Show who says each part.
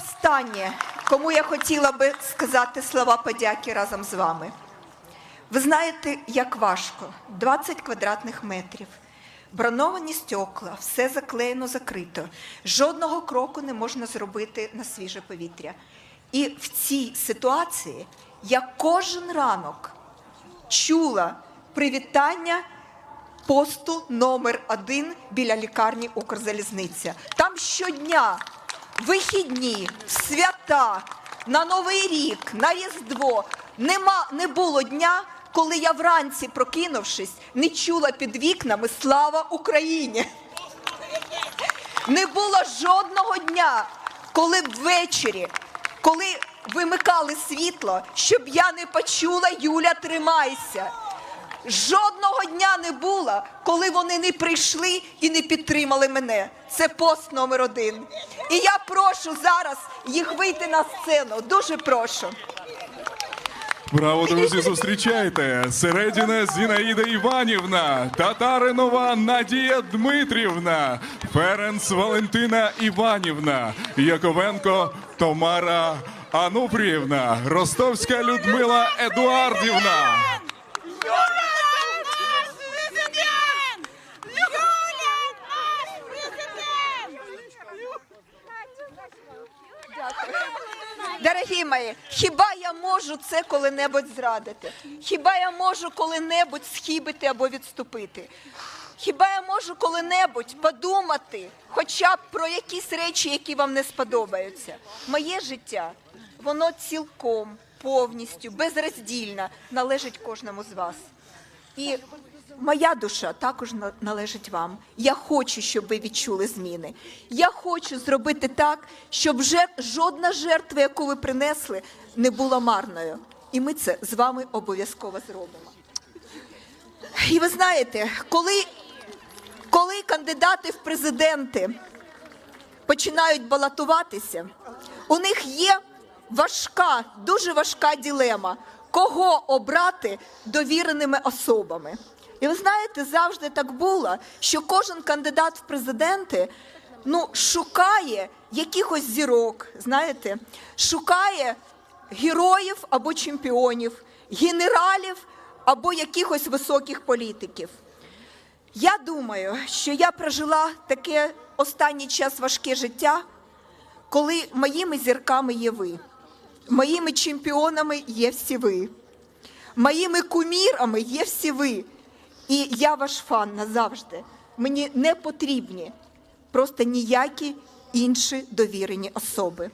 Speaker 1: останнє, кому я хотіла би сказати слова подяки разом з вами. Ви знаєте, як важко 20 квадратних метрів. Броновані стекла, все заклеєно, закрито. Жодного кроку не можна зробити на свіже повітря. І в цій ситуації я кожен ранок чула привітання посту номер один біля лікарні Укрзалізниця. Там щодня вихідні, свята, на Новий рік, на Різдво. Нема, не було дня, коли я вранці, прокинувшись, не чула під вікнами Слава Україні! Не було жодного дня, коли б ввечері, коли вимикали світло, щоб я не почула Юля, тримайся. Жодного дня не було, коли вони не прийшли і не підтримали мене. Це пост номер один. І я прошу зараз їх вийти на сцену. Дуже прошу.
Speaker 2: Браво, друзі, зустрічайте! Середіна Зінаїда Іванівна, Татаринова Надія Дмитрівна, Ференц Валентина Іванівна, Яковенко Тамара Анупріївна, Ростовська Людмила Едуардівна.
Speaker 1: Дорогі мої, хіба я можу це коли-небудь зрадити? Хіба я можу коли-небудь схибити або відступити? Хіба я можу коли-небудь подумати хоча б про якісь речі, які вам не сподобаються? Моє життя, воно цілком, повністю, безроздільно належить кожному з вас. І моя душа також на- належить вам. Я хочу, щоб ви відчули зміни. Я хочу зробити так, щоб жодна жертва, яку ви принесли, не була марною. І ми це з вами обов'язково зробимо. І ви знаєте, коли, коли кандидати в президенти починають балотуватися, у них є важка, дуже важка ділема, кого обрати довіреними особами. І ви знаєте, завжди так було, що кожен кандидат в президенти ну, шукає якихось зірок, знаєте, шукає героїв або чемпіонів, генералів або якихось високих політиків. Я думаю, що я прожила таке останній час важке життя, коли моїми зірками є ви, моїми чемпіонами є всі ви, моїми кумірами є всі ви. І я ваш фан назавжди. Мені не потрібні просто ніякі інші довірені особи.